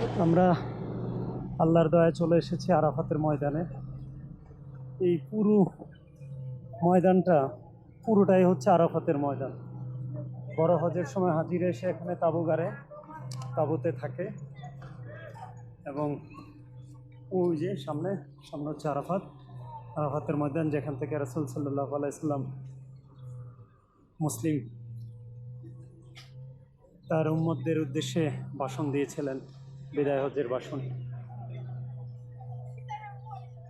আমরা আল্লাহর দয়ায় চলে এসেছি আরাফাতের ময়দানে। এই পুরো ময়দানটা, পুরোটাই হচ্ছে আরাফাতের ময়দান। বড় হজের সময় হাজির এসে এখানে তাঁবু গাড়ে তাঁবুতে থাকে। এবং ওই যে সামনে সামনে হচ্ছে আরাফাত। আরাফাতের ময়দান যেখান থেকে রসুল সাল্লাহ আলাইসাল্লাম মুসলিম তার উম্মতদের উদ্দেশ্যে ভাষণ দিয়েছিলেন। বিদায় হজের ভাষণ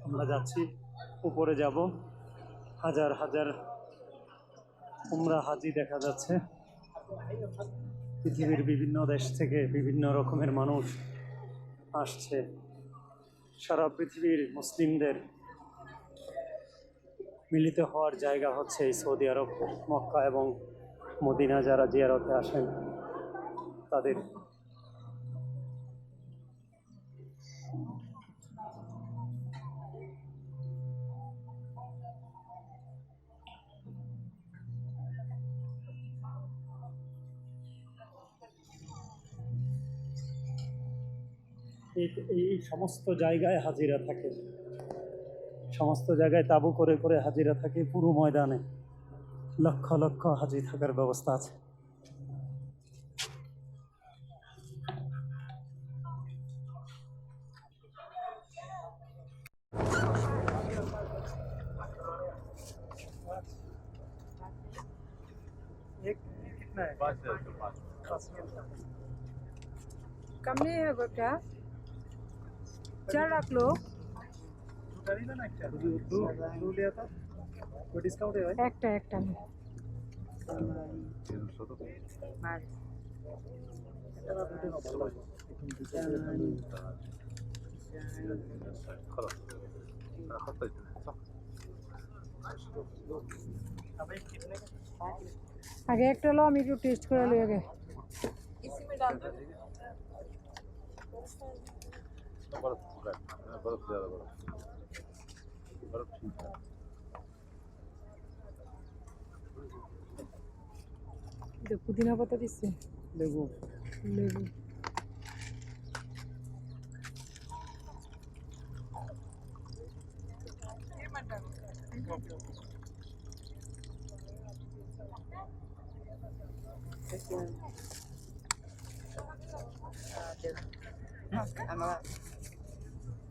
আমরা যাচ্ছি, উপরে যাব। হাজার হাজার উমরা হাজি দেখা যাচ্ছে। পৃথিবীর বিভিন্ন দেশ থেকে বিভিন্ন রকমের মানুষ আসছে। সারা পৃথিবীর মুসলিমদের মিলিত হওয়ার জায়গা হচ্ছে এই সৌদি আরব, মক্কা এবং মদিনা। যারা জিয়ারতে আসেন, তাদের এই এই সমস্ত জায়গায় হাজিরা থাকে সমস্ত জায়গায় তাবু করে করে হাজিরা থাকে পুরো ময়দানে লক্ষ লক্ষ হাজি থাকার ব্যবস্থা আছে कम नहीं है वो क्या পিকচার রাখল। একটা একটা। আগে একটা লো আমি একটু টেস্ট করে লো আগে। बर्फ ज्यादा बर्फ बर्फ ठीक है এটা পুদিনা পাতা দিচ্ছে লেবু লেবু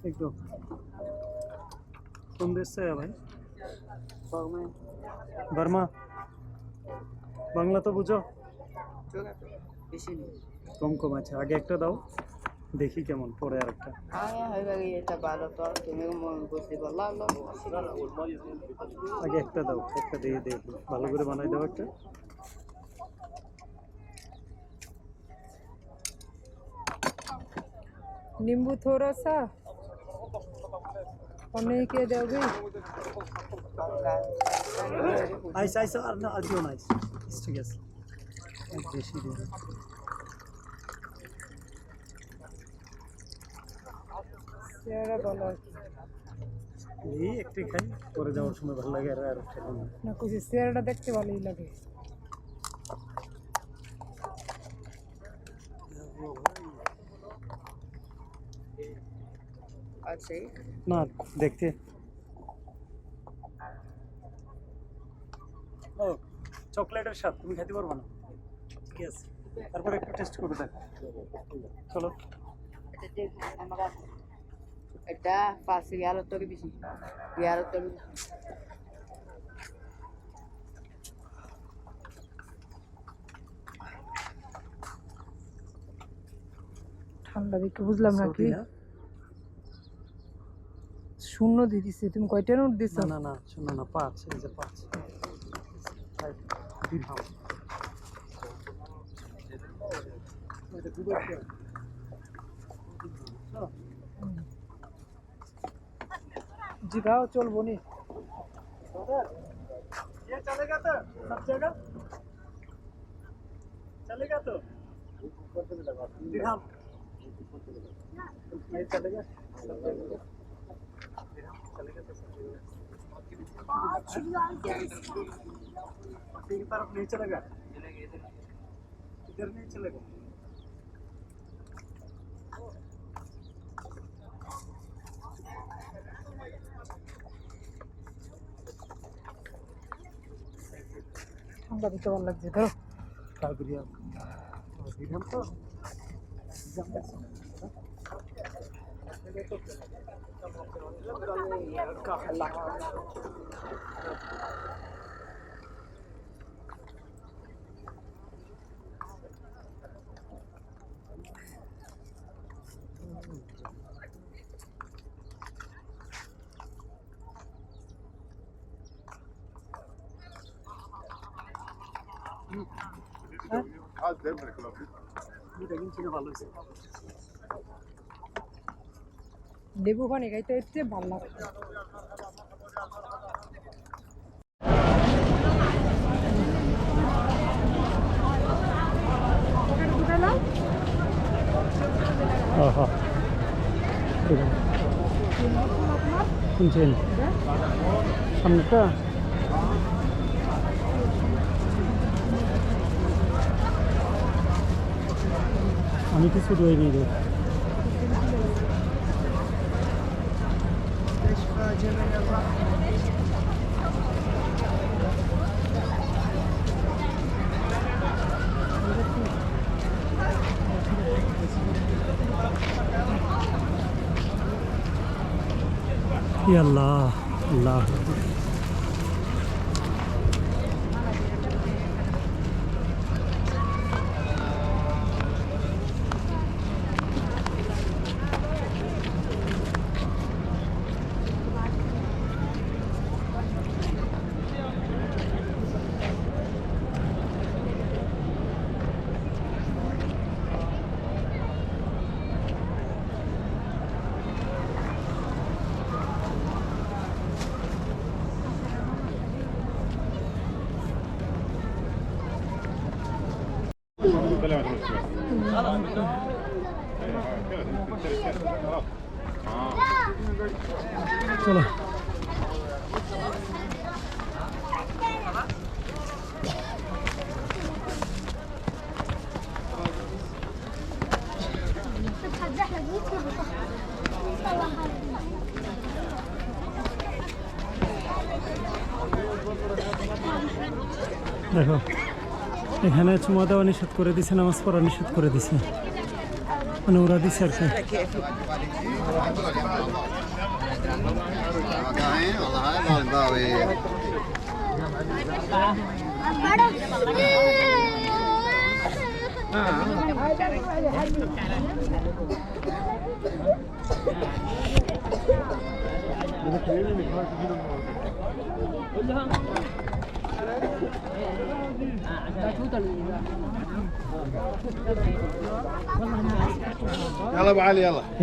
একটু কোন দেশ से है भाई बर्मा বাংলা তো বুঝো বেশি নেই কম কম আছে আগে একটা দাও দেখি কেমন পরে আর একটা আগে হয়ে গেছে এটা ভালো তো তুমি মন বুঝতে পারলা আগে একটা দাও একটা দিয়ে দেখি ভালো করে বানাই দাও একটা नींबू थोड़ा सा অনেকে দেবে। আইস আইস আর না আর কেউ নাইস ঠিক আছে। বেশি দেবে। চেহারা ভালো এই একটি খাই পরে যাওয়ার সময় ভালো লাগে আর না। কিছু চেহারাটা দেখতে ভালোই লাগে। আছে। না দেখতে। ও চকলেটের স্বাদ তুমি খেতে পারবে না? ঠিক আছে তারপরে একটু টেস্ট করে দেখ। চলো। এটা দেখ আমরা এটা পাঁচ রিয়ালের থেকে বেশি। রিয়ালের থেকে ঠান্ডা দেখে বুঝলাম না কি। সৌদি না? শূন্য দিয়ে দিছে। তুমি কয়টা নোট দিছ? না না শূন্য না পাঁচ এই যে পাঁচ। জি গাও চলবো নি। সব জায়গা তো तरफ़ नहीं चलेगा इधर नहीं चलेगा लग जाए करो क्या करिए हम तो जम هذا دمرك لو كنت. هذا يمكن والله লেবু পানি খাইতে হচ্ছে ভালো লাগে শুনছেন? সামনেটা? আমি কিছু রইনি রে। আল্লাহ আল্লাহ Selamet olsun. চলো দেখো এখানে চুমা দেওয়া নিষেধ করে দিছে, নামাজ পড়া নিষেধ করে দিছে মানে ওরা দিছে আর কি.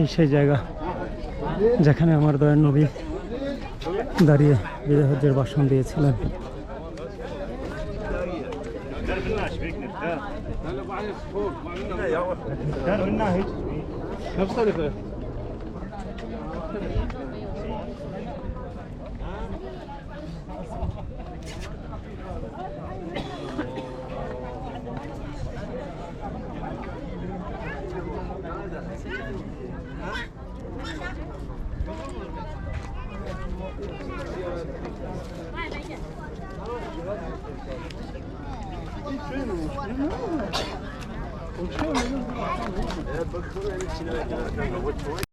এই সেই জায়গা যেখানে আমার দয়ার নবী দাঁড়িয়ে বিদায় হজ্জের ভাষণ দিয়েছিলেন. Bakıyorlar içine. Bakıyorlar.